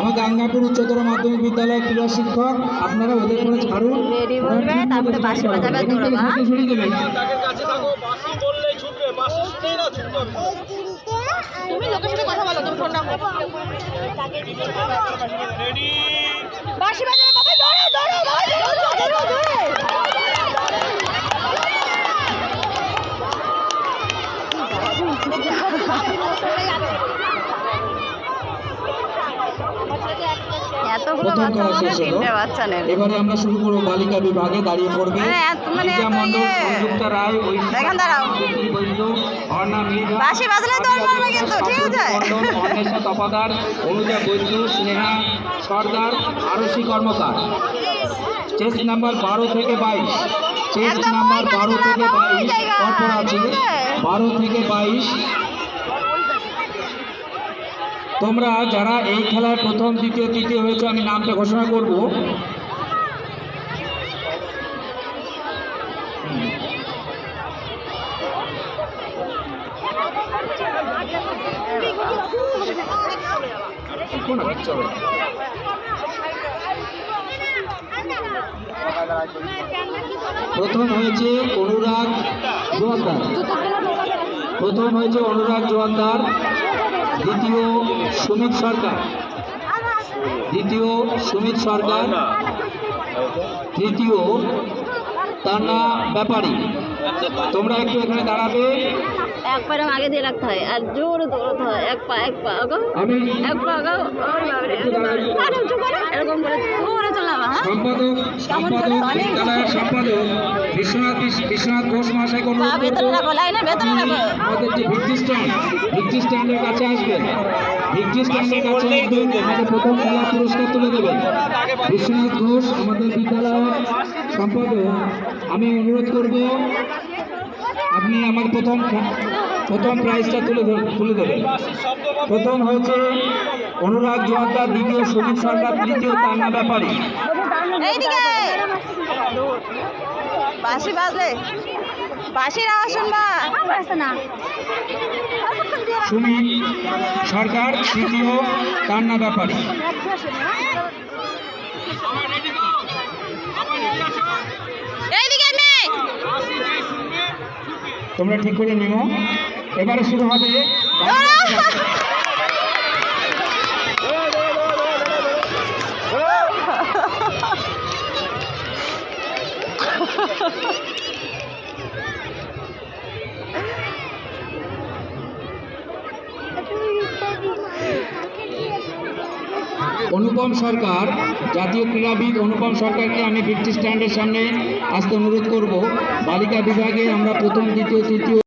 আমার গাঙ্গাপুর উচ্চতর মাধ্যমিক বিদ্যালয়ের ক্রীড়া শিক্ষক আপনারা ওদের করে ছাড়ুন বাসি বাজাবে এতগুলো বাচ্চা খেলা মধ্যে শেষ হলো তিনটে বাচ্চা নেবে এবারে আমরা শুরু করব বালিকা বিভাগে দাঁড়িয়ে পড়বে মানে এত- ইয়ে। সংযুক্তা রায় ঐশী এখান দাঁড়াও। জ্যোতি বৈদ্য, অর্ণা মৃধা বাঁশি বাজলে দৌড় মারবে কিন্তু, ঠিক আছে? অন্বেষা তপাদার অনুজা বৈদ্য স্নেহা সর্দার আরসী কর্মকার চেস নাম্বার বারো থেকে বাইশ নাম্বার বারো থেকে বাইশ আছে? বারো থেকে বাইশ তোমরা যারা এই খেলায় প্রথম, দ্বিতীয়, তৃতীয় হয়েছে, আমি নামটা ঘোষণা করব। প্রথম হয়েছে অনুরাগ জোয়ারদার প্রথম হয়েছে অনুরাগ জোয়ারদার দ্বিতীয় সুমিত সরকার। দ্বিতীয় সুমিত সরকার। তৃতীয় তান্না ব্যাপারী। তোমরা একটু এখানে দাঁড়াবে। এক আগে দিয়ে রাখতে হয়। আর জোরে দৌড়াতে হয়। এক পা এক পা আগাও। এক পা আগাও। এরকম করে। সম্পাদক সম্পাদক বিদ্যালয়ের সম্পাদক বিশ্বনাথ বিশ্বনাথ ঘোষ মহাশয় কোনো পা ভেতরে রাখো লাইনে ভেতরে রাখো। আমাদের যে ভিত্তি স্ট্যান্ড ভিত্তি স্ট্যান্ডের কাছে আসবেন। ভিত্তি স্ট্যান্ডের কাছে আসবেন আমাদের প্রথম পুরস্কার তুলে দেবেন। বিশ্বনাথ ঘোষ আমাদের বিদ্যালয়ের সম্পাদক আমি অনুরোধ করব আপনি আমার প্রথম প্রথম প্রাইজটা তুলে তুলে দেবেন। প্রথম হয়েছে অনুরাগ জোয়ারদার দ্বিতীয় সুমিত সরকার তৃতীয় তান্না ব্যাপারী। এইদিকে বাঁশি বাজলে। বাঁশির আওয়াজ শুনবা। না সুমিত সরকার তৃতীয় কান্না ব্যাপারী। তোমরা ঠিক করে নিও। এবারে শুরু হবে অনুপম সরকার, জাতীয় ক্রীড়াবিদ অনুপম সরকারকে আমি ফিফটি স্ট্যান্ডের সামনে আসতে অনুরোধ করব। বালিকা বিভাগে আমরা প্রথম, দ্বিতীয়, তৃতীয়